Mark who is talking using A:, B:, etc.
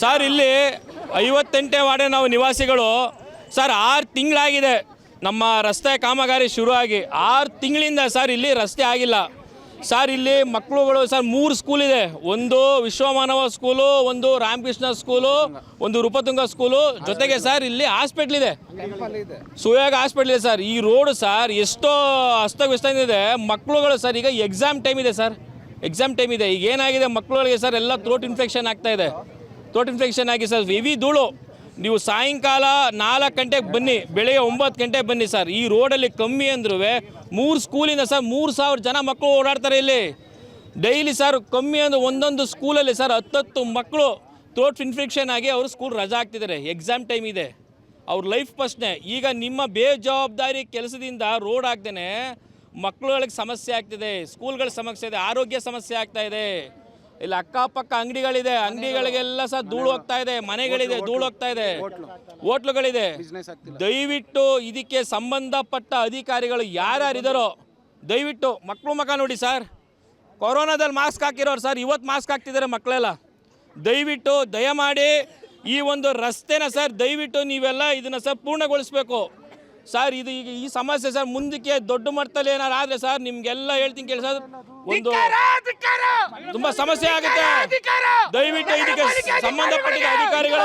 A: Sir ಇಲ್ಲಿ ಐವತ್ತೆಂಟನೇ ವಾರ್ಡೆ ನಾವು ನಿವಾಸಿಗಳು. ಸರ್ ಆರು ತಿಂಗಳಾಗಿದೆ. ನಮ್ಮ ರಸ್ತೆ ಕಾಮಗಾರಿ ಶುರುವಾಗಿ ಆರು ತಿಂಗಳಿಂದ ಸರ್ ಇಲ್ಲಿ ರಸ್ತೆ ಆಗಿಲ್ಲ. ಸರ್ ಇಲ್ಲಿ ಮಕ್ಕಳುಗಳು ಸರ್ ಮೂರು ಸ್ಕೂಲ್ ಇದೆ. ಒಂದು ವಿಶ್ವಮಾನವ ಸ್ಕೂಲು ಒಂದು ರಾಮಕೃಷ್ಣ ಸ್ಕೂಲು ಒಂದು ರೂಪತುಂಗ ಸ್ಕೂಲು ಜೊತೆಗೆ ಸರ್ ಇಲ್ಲಿ ಹಾಸ್ಪಿಟ್ಲ್ ಇದೆ. ಸುಯೋಗ ಹಾಸ್ಪಿಟ್ಲ್ ಇದೆ ಸರ್. ಈ ರೋಡ್ ಸರ್ ಎಷ್ಟೋ ಅಸ್ತವ್ಯಸ್ತ ಇದೆ. ಮಕ್ಕಳುಗಳು ಸರ್ ಈಗ ಎಕ್ಸಾಮ್ ಟೈಮ್ ಇದೆ ಸರ್. ಎಕ್ಸಾಮ್ ಟೈಮ್ ಇದೆ. ಈಗ ಏನಾಗಿದೆ ಮಕ್ಕಳುಗಳಿಗೆ ಸರ್ ಎಲ್ಲ ಥ್ರೋಟ್ ಇನ್ಫೆಕ್ಷನ್ ಆಗ್ತಾ ಇದೆ. ಥ್ರೋಟ್ ಇನ್ಫೆಕ್ಷನ್ ಆಗಿ ಸರ್ ಹೆವಿ ಧೂಳು. ನೀವು ಸಾಯಂಕಾಲ ನಾಲ್ಕು ಗಂಟೆಗೆ ಬನ್ನಿ, ಬೆಳಗ್ಗೆ ಒಂಬತ್ತು ಗಂಟೆಗೆ ಬನ್ನಿ ಸರ್ ಈ ರೋಡಲ್ಲಿ ಕಮ್ಮಿ ಅಂದ್ರೂ ಮೂರು ಸ್ಕೂಲಿಂದ ಸರ್ ಮೂರು ಸಾವಿರ ಜನ ಮಕ್ಕಳು ಓಡಾಡ್ತಾರೆ ಇಲ್ಲಿ. ಡೈಲಿ ಸರ್ ಕಮ್ಮಿ ಅಂದ್ರೆ ಒಂದೊಂದು ಸ್ಕೂಲಲ್ಲಿ ಸರ್ ಹತ್ತತ್ತು ಮಕ್ಕಳು ತೋಟ್ ಇನ್ಫೆಕ್ಷನ್ ಆಗಿ ಅವರು ಸ್ಕೂಲ್ ರಜಾ ಆಗ್ತಿದ್ದಾರೆ ಎಕ್ಸಾಮ್ ಟೈಮ್ ಇದೆ. ಅವ್ರ ಲೈಫ್ ಪ್ರಶ್ನೆ. ಈಗ ನಿಮ್ಮ ಬೇಜವಾಬ್ದಾರಿ ಕೆಲಸದಿಂದ ರೋಡ್ ಆಗ್ದೇನೆ ಮಕ್ಕಳುಗಳಿಗೆ ಸಮಸ್ಯೆ ಆಗ್ತಿದೆ ಸ್ಕೂಲ್ಗಳ ಸಮಸ್ಯೆ ಇದೆ, ಆರೋಗ್ಯ ಸಮಸ್ಯೆ ಆಗ್ತಾ ಇದೆ. ಇಲ್ಲಿ ಅಕ್ಕಪಕ್ಕ ಅಂಗಡಿಗಳಿದೆ. ಅಂಗಡಿಗಳಿಗೆಲ್ಲ ಸಹ ಧೂಳು ಹೋಗ್ತಾ ಇದೆ ಮನೆಗಳಿದೆ ಧೂಳು ಹೋಗ್ತಾ ಇದೆ. ಹೋಟ್ಲುಗಳಿದೆ ದಯವಿಟ್ಟು ಇದಕ್ಕೆ ಸಂಬಂಧಪಟ್ಟ ಅಧಿಕಾರಿಗಳು ಯಾರ್ಯಾರಿದ್ದಾರೋ ದಯವಿಟ್ಟು ಮಕ್ಕಳು ಮಕ್ಕ ನೋಡಿ ಸರ್. ಕೊರೋನಾದಲ್ಲಿ ಮಾಸ್ಕ್ ಹಾಕಿರೋರು ಸರ್ ಇವತ್ತು ಮಾಸ್ಕ್ ಹಾಕ್ತಿದ್ದಾರೆ ಮಕ್ಕಳೆಲ್ಲ. ದಯವಿಟ್ಟು ದಯಮಾಡಿ ಈ ಒಂದು ರಸ್ತೆನ ಸರ್ ದಯವಿಟ್ಟು ನೀವೆಲ್ಲ ಇದನ್ನ ಸರ್ ಪೂರ್ಣಗೊಳಿಸಬೇಕು. ಸರ್ ಇದು ಈಗ ಈ ಸಮಸ್ಯೆ ಸರ್ ಮುಂದಕ್ಕೆ ದೊಡ್ಡ ಮಟ್ಟದಲ್ಲಿ ಏನಾರು ಆದರೆ ಸರ್ ನಿಮಗೆಲ್ಲ ಹೇಳ್ತೀನಿ ಕೇಳಿ ಸರ್. ಒಂದು ತುಂಬಾ ಸಮಸ್ಯೆ ಆಗುತ್ತೆ ದಯವಿಟ್ಟು ಇದಕ್ಕೆ ಸಂಬಂಧಪಟ್ಟಿದ ಅಧಿಕಾರಿಗಳ.